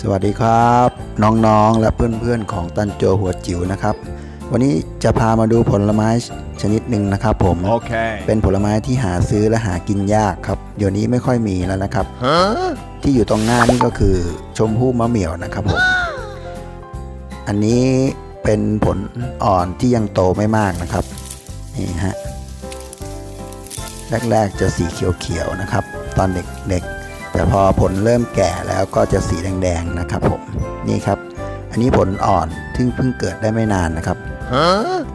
สวัสดีครับ น้องๆและเพื่อนๆของตันโจหัวจิ๋วนะครับ วันนี้จะพามาดูผลไม้ชนิดหนึ่งนะครับผม Okay. เป็นผลไม้ที่หาซื้อและหากินยากครับ เดี๋ยวนี้ไม่ค่อยมีแล้วนะครับ Huh? ที่อยู่ตรงหน้านี่ก็คือชมพู่มะเหมี่ยวนะครับผม อันนี้เป็นผลอ่อนที่ยังโตไม่มากนะครับ นี่ฮะ แรกๆจะสีเขียวๆนะครับ ตอนเด็กๆ แต่พอผลเริ่มแก่แล้วก็จะสีแดงๆนะครับผมนี่ครับ อันนี้ผลอ่อนที่เพิ่งเกิดได้ไม่นานนะครับ Huh?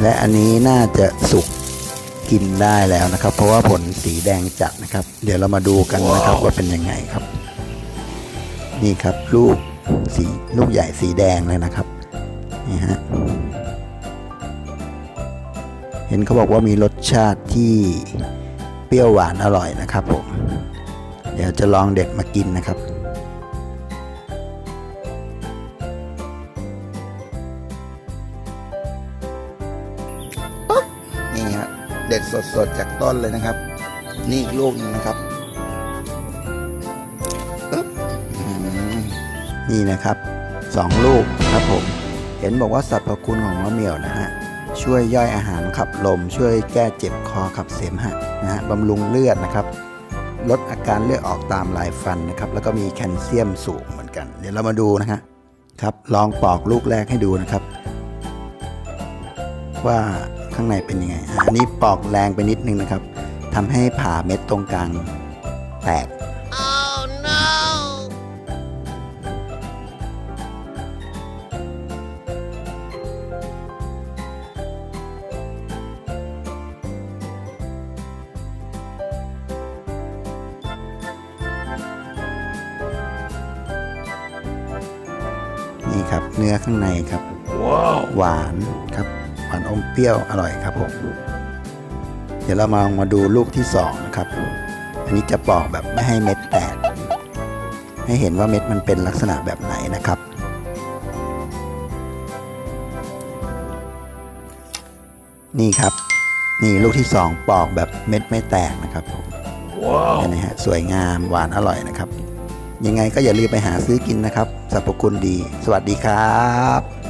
และอันนี้น่าจะสุกกินได้แล้วนะครับ เพราะว่าผลสีแดงจัดนะครับ เดี๋ยวเรามาดูกันนะครับว่าเป็นยังไงครับ นี่ครับลูกสีลูกใหญ่สีแดงเลยนะครับนี่ฮะ เห็นเขาบอกว่ามีรสชาติที่เปรี้ยวหวานอร่อยนะครับผม เดี๋ยวจะลองเด็ดมากินนะครับนี่ฮะเด็ดสดๆจากต้นเลยนะครับ นี่อีกลูกนึงนะครับนี่นะครับสองลูกครับผม เห็นบอกว่าสรรพคุณของมะเหมี่ยวนะฮะ ช่วยย่อยอาหารขับลม ช่วยแก้เจ็บคอขับเสมหะนะฮะบำรุงเลือดนะครับ ลดอาการเลือดออกตามลายฟันนะครับ แล้วก็มีแคลเซียมสูงเหมือนกัน เดี๋ยวเรามาดูนะฮะครับลองปอกลูกแรกให้ดูนะครับ ว่าข้างในเป็นยังไงอันนี้ปอกแรงไปนิดนึงนะครับทำให้ผ่าเม็ดตรงกลางแตก ครับ เนื้อข้างในครับ Wow. หวานครับหวานอมเปรี้ยวอร่อยครับผมเดี๋ยวเรามามาดูลูกที่สองนะครับอันนี้จะปอกแบบไม่ให้เม็ดแตกให้เห็นว่าเม็ดมันเป็นลักษณะแบบไหนนะครับ นี่ครับ นี่ลูกที่สองปอกแบบเม็ดไม่แตกนะครับผม Wow. เห็นไหมฮะสวยงามหวานอร่อยนะครับ ยังไงก็อย่าลืมไปหาซื้อกินนะครับสรรพคุณดี สวัสดีครับ